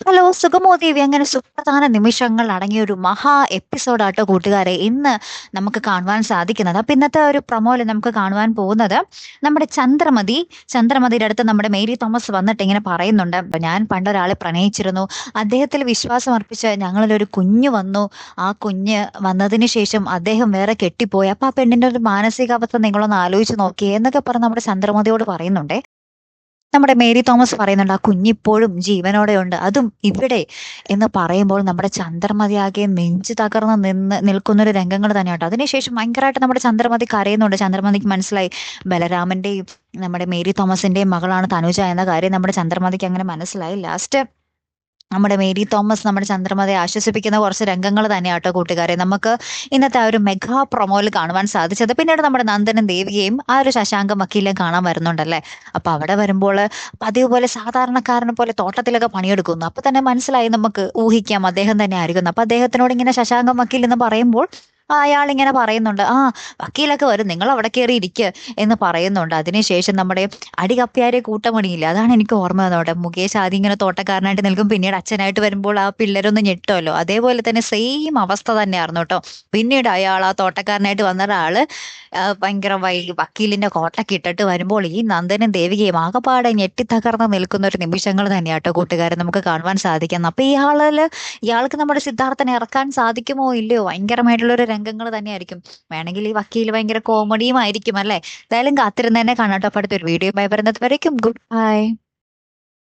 Hello സുഗമോ ദേവി അങ്ങനെ സുപ്രധാന നിമിഷങ്ങൾ അടങ്ങിയ ഒരു മഹാ എപ്പിസോഡാട്ടോ കൂട്ടുകാരെ. ഇന്ന് നമുക്ക് കാണുവാൻ സാധിക്കുന്നത് അപ്പൊ ഇന്നത്തെ ഒരു പ്രൊമോയിൽ നമുക്ക് കാണുവാൻ പോകുന്നത് നമ്മുടെ ചന്ദ്രമതി. ചന്ദ്രമതിയുടെ അടുത്ത് നമ്മുടെ മേരി തോമസ് വന്നിട്ട് ഇങ്ങനെ പറയുന്നുണ്ട്. ഞാൻ ഞാൻ പണ്ടൊരാളെ പ്രണയിച്ചിരുന്നു. അദ്ദേഹത്തിൽ വിശ്വാസം അർപ്പിച്ച് ഞങ്ങളിൽ ഒരു കുഞ്ഞ് വന്നു. ആ കുഞ്ഞ് വന്നതിന് ശേഷം അദ്ദേഹം വേറെ കെട്ടിപ്പോയി. അപ്പൊ ആ പെണ്ണിന്റെ ഒരു മാനസികാവസ്ഥ നിങ്ങളൊന്ന് ആലോചിച്ച് നോക്കിയേ എന്നൊക്കെ പറഞ്ഞ് നമ്മുടെ ചന്ദ്രമതിയോട് പറയുന്നുണ്ടേ. നമ്മുടെ മേരി തോമസ് പറയുന്നുണ്ട് ആ കുഞ്ഞിപ്പോഴും ജീവനോടെ ഉണ്ട് അതും ഇവിടെ. എന്ന് പറയുമ്പോൾ നമ്മുടെ ചന്ദ്രമതിയാകെ നെഞ്ചു തകർന്ന് നിന്ന് നിൽക്കുന്ന ഒരു രംഗങ്ങൾ തന്നെയാട്ടോ അതിനുശേഷം ഭയങ്കരമായിട്ട് നമ്മുടെ ചന്ദ്രമതി കരയുന്നുണ്ട്. ചന്ദ്രമതിക്ക് മനസ്സിലായി ബലരാമന്റെയും നമ്മുടെ മേരി തോമസിന്റെയും മകളാണ് തനുജ എന്ന കാര്യം നമ്മുടെ ചന്ദ്രമതിക്ക് അങ്ങനെ മനസ്സിലായി. ലാസ്റ്റ് നമ്മുടെ മേരി തോമസ് നമ്മുടെ ചന്ദ്രമതയെ ആശ്വസിപ്പിക്കുന്ന കുറച്ച് രംഗങ്ങൾ തന്നെയാണ് കേട്ടോ കൂട്ടുകാരെ. നമുക്ക് ഇന്നത്തെ ആ ഒരു മെഗാ പ്രൊമോയിൽ കാണുവാൻ സാധിച്ചത് പിന്നീട് നമ്മുടെ നന്ദനും ദേവിയെയും ആ ഒരു ശശാങ്ക വക്കീലും കാണാൻ വരുന്നുണ്ടല്ലേ? അപ്പൊ അവിടെ വരുമ്പോൾ പതിവ് പോലെ സാധാരണക്കാരനെ പോലെ തോട്ടത്തിലൊക്കെ പണിയെടുക്കുന്നു. അപ്പൊ തന്നെ മനസ്സിലായി നമുക്ക് ഊഹിക്കാം അദ്ദേഹം തന്നെ ആയിരിക്കുന്നു അപ്പൊ അദ്ദേഹത്തിനോട് ഇങ്ങനെ ശശാങ്ക വക്കീൽ എന്ന് പറയുമ്പോൾ അയാൾ ഇങ്ങനെ പറയുന്നുണ്ട് ആ വക്കീലൊക്കെ വരും നിങ്ങൾ അവിടെ കയറി ഇരിക്ക എന്ന് പറയുന്നുണ്ട്. അതിനുശേഷം നമ്മുടെ അടി കപ്പിയാരെ കൂട്ടമണിയില്ല അതാണ് എനിക്ക് ഓർമ്മ വന്നോട്ടെ മുകേഷ് ആദ്യം ഇങ്ങനെ തോട്ടക്കാരനായിട്ട് നിൽക്കും പിന്നീട് അച്ഛനായിട്ട് വരുമ്പോൾ ആ പിള്ളേരൊന്ന് ഞെട്ടുമല്ലോ അതേപോലെ തന്നെ സെയിം അവസ്ഥ തന്നെയായിരുന്നു കേട്ടോ. പിന്നീട് അയാൾ ആ തോട്ടക്കാരനായിട്ട് വന്ന ഒരാൾ ഭയങ്കര വൈ വക്കീലിന്റെ കോട്ടൊക്കെ ഇട്ടിട്ട് വരുമ്പോൾ ഈ നന്ദനും ദേവികയും ആകെപ്പാടെ ഞെട്ടിത്തകർന്ന് നിൽക്കുന്ന ഒരു നിമിഷങ്ങൾ തന്നെയാട്ടോ കൂട്ടുകാരെ നമുക്ക് കാണുവാൻ സാധിക്കുന്നത്. അപ്പൊ ഇയാളിൽ ഇയാൾക്ക് നമ്മുടെ സിദ്ധാർത്ഥനെ ഇറക്കാൻ സാധിക്കുമോ ഇല്ലയോ? ഭയങ്കരമായിട്ടുള്ള ഒരു രംഗങ്ങൾ തന്നെയായിരിക്കും. വേണമെങ്കിൽ ഈ വക്കീൽ ഭയങ്കര കോമഡിയും ആയിരിക്കും അല്ലേ? എന്തായാലും കാത്തിരുന്ന് തന്നെ കാണാട്ടോ. അടുത്ത അടുത്തൊരു വീഡിയോ ബൈ വരുന്നത് വരയ്ക്കും. Good bye